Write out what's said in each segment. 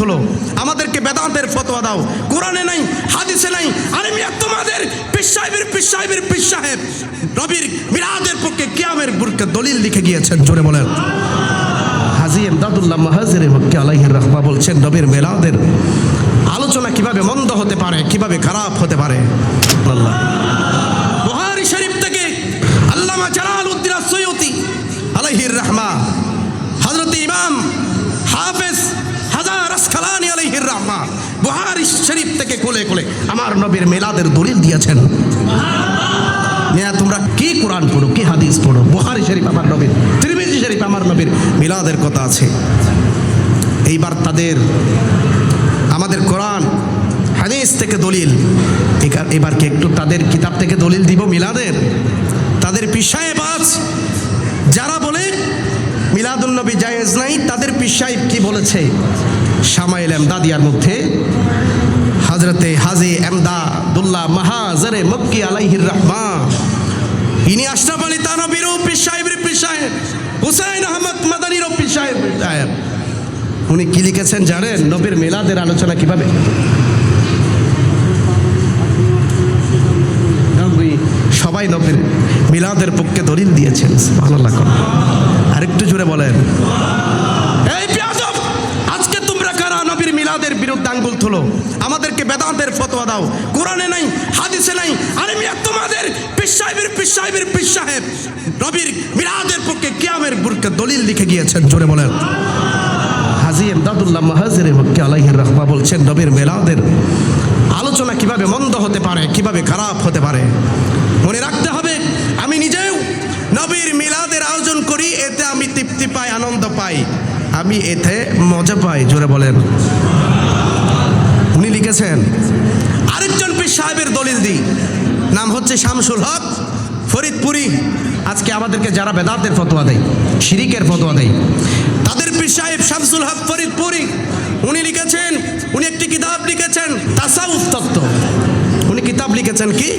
তোলো। আমাদেরকে বেদান্তের ফতোয়া দাও। কোরআনে নাই, হাদিসে নাই আরে মিয়া তোমাদের পীর সাহেবের পীর সাহেবের পীর সাহেব নবীর মিরাদের পক্ষে কিয়ামের বুরকে দলিল লিখে গিয়েছেন, জোরে বলেন। হাজি এমদাদুল্লাহ মাহাজির মক্কে আলাইহির রহমা বলছেন, নবীর মেলাদের আলোচনা কীভাবে মন্দ হতে পারে, কীভাবে খারাপ হতে পারে? আল্লাহ বুহারি শরীফ থেকে কোলে কোলে আমার নবীর মেলাদের দলিল দিয়েছেন। মিয়া তোমরা কি কোরআন পড়ো, কি হাদিস পড়ো? বুহারি শরীফ আমার নবীর ত্রিবেদী শরীফ আমার নবীর মিলাদের কথা আছে। এইবার তাদের, আমাদের কোরআন, হাদিস থেকে দলিল। এবার কি একটু তাদের কিতাব থেকে দলিল দিব মিলাদের? তাদের পিসায় বাজ যারা বলে মিলাদুল নবী জায়েজ নাই, তাদের পিসাইব কি বলেছে? শামাইল এমদাদিয়ার মধ্যে হজরতে হাজি এমদাদুল্লাহ মাহাজরে মক্কি আলাইহির রহমা ইনি আশরাফ আলী তানবীরও পীর সাহেবের পীর সাহেব, হুসাইন আহমদ মাদানিরও পীর সাহেব সাহেব। উনি কি লিখেছেন জানেন? নবীর মেলাদের আলোচনা কীভাবে? সবাই নবীর মিলাদের পক্ষে দলিল দিয়েছেন ভালো লাগল আরেকটু জোরে বলেন। এই আজকে তোমরা কারা নবীর মিলাদের বিরুদ্ধে আঙ্গুল তোলো? আমাদেরকে বেদান্তের ফতোয়া দাও। কোরআনে নাই, হাদিসে নাই। আরে মিয়া, তোমাদের পীর সাহেবের পীর সাহেবের পীর সাহেব নবীর মিলাদের পক্ষে কিয়ামের বুরকে দলিল লিখে গিয়েছেন, জোরে বলেন। হাজি এমদাদুল্লাহ মাহাজির মক্কে আলাইহির রহমা বলছেন, নবীর মেলাদের আলোচনা কীভাবে মন্দ হতে পারে, কীভাবে খারাপ হতে পারে, মনে রাখতে হবে, আমি নিজেও নবীর মিলাদের আয়োজন করি, এতে আমি তৃপ্তি পাই, আনন্দ পাই, আমি এতে মজা পাই, জোরে বলেন। উনি লিখেছেন, আরেকজন পীর সাহেবের দলিল দিই। নাম হচ্ছে শামসুল হক, ফরিদপুরি। আজকে আমাদেরকে যারা বেদাতের ফতোয়া দেয়, শিরিকের ফতোয়া দেয়, তাদের পীর সাহেব শামসুল হক, ফরিদপুরি। উনি লিখেছেন, উনি একটি কিতাব লিখেছেন, তাসাউফ তত্ত্ব। উনি কিতাব লিখেছেন কি?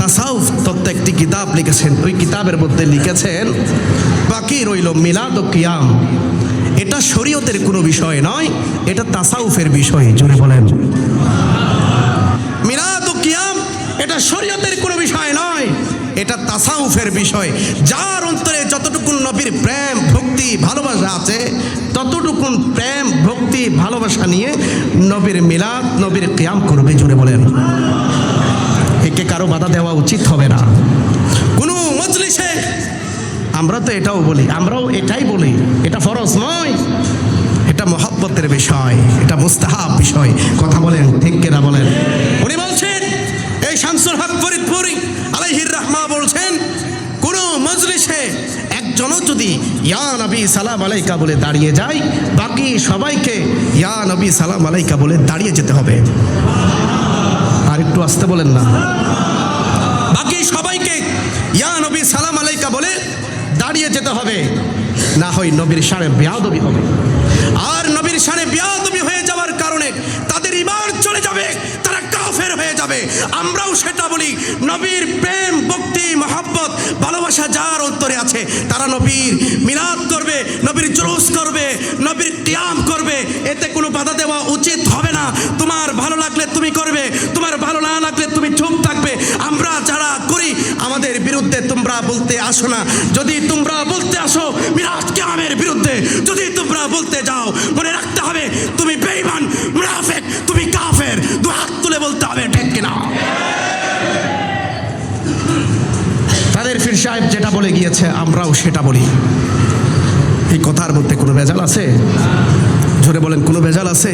তাসাউফ তত্ত্ব একটি কিতাব লিখেছেন। ওই কিতাবের মধ্যে লিখেছেন বাকি রইল মিলাদ কিয়াম। এটা শরীয়তের কোনো বিষয় নয়, এটা তাসাউফের বিষয় জুড়ে বলেন। মিলাদ কিয়াম, এটা শরীয়তের কোনো বিষয় নয়, এটা তাসাউফের বিষয়। যার অন্তরে যতটুকু নবীর প্রেম, ভক্তি, ভালোবাসা আছে, ততটুকুন প্রেম, ভক্তি, ভালোবাসা নিয়ে নবীর মিলাদ, নবীর কিয়াম করবে, জোরে বলেন। একে কারও বাধা দেওয়া উচিত হবে না। কোনো মজলিসে আমরা তো এটাও বলি, আমরাও এটাই বলি, এটা ফরজ নয়, এটা মহব্বতের বিষয়, এটা মুস্তাহাব বিষয়, কথা বলেন, ঠিক কেনা বলেন? উনি বলছেন, এই শামসুল হক ফরিদপুরি আলাইহির রহমা বলছেন, কোন মজলিসে একজনও যদি ইয়া নবী সালাম আলাইকা বলে দাঁড়িয়ে যায়, বাকি সবাইকে ইয়া নবী সালাম আলাইকা বলে দাঁড়িয়ে যেতে হবে। আর একটু আসতে বলেন না। বাকি সবাইকে ইয়া নবী সালাম আলাইকা বলে দাঁড়িয়ে যেতে হবে। না হয় নবীর সানে বেয়াদবি হবে। আর নবীর সানে বেয়াদবি হয়ে যাওয়ার কারণে তাদের ইমান চলে যাবে, তারা কাফের হয়ে যাবে। আমরাও সেটা বলি, নবীর প্রেম, ভক্তি, মহাব্বত, ভালোবাসা যার অন্তরে আছে, তারা নবীর মিলাদ করবে, নবীর জুলুস করবে, নবীর তিয়াম করবে। এতে কোনো বাধা দেওয়া উচিত হবে না। তোমার ভালো লাগলে তুমি করবে বিরুদ্ধে তোমরা বলতে আসো না। যদি তোমরা বলতে আসো, মিরাজ কিয়ামের বিরুদ্ধে। যদি তোমরা বলতে যাও, মনে রাখতে হবে, তুমি বেঈমান, মুনাফিক, তুমি কাফের। দু হাত তুলে বলতে হবে, ঠিক কিনা? তাদের ফির সাহেব যেটা বলে গিয়েছে, আমরাও সেটা বলি। এই কথার মধ্যে কোনো ভেজাল আছে? জোরে বলেন, কোনো ভেজাল আছে?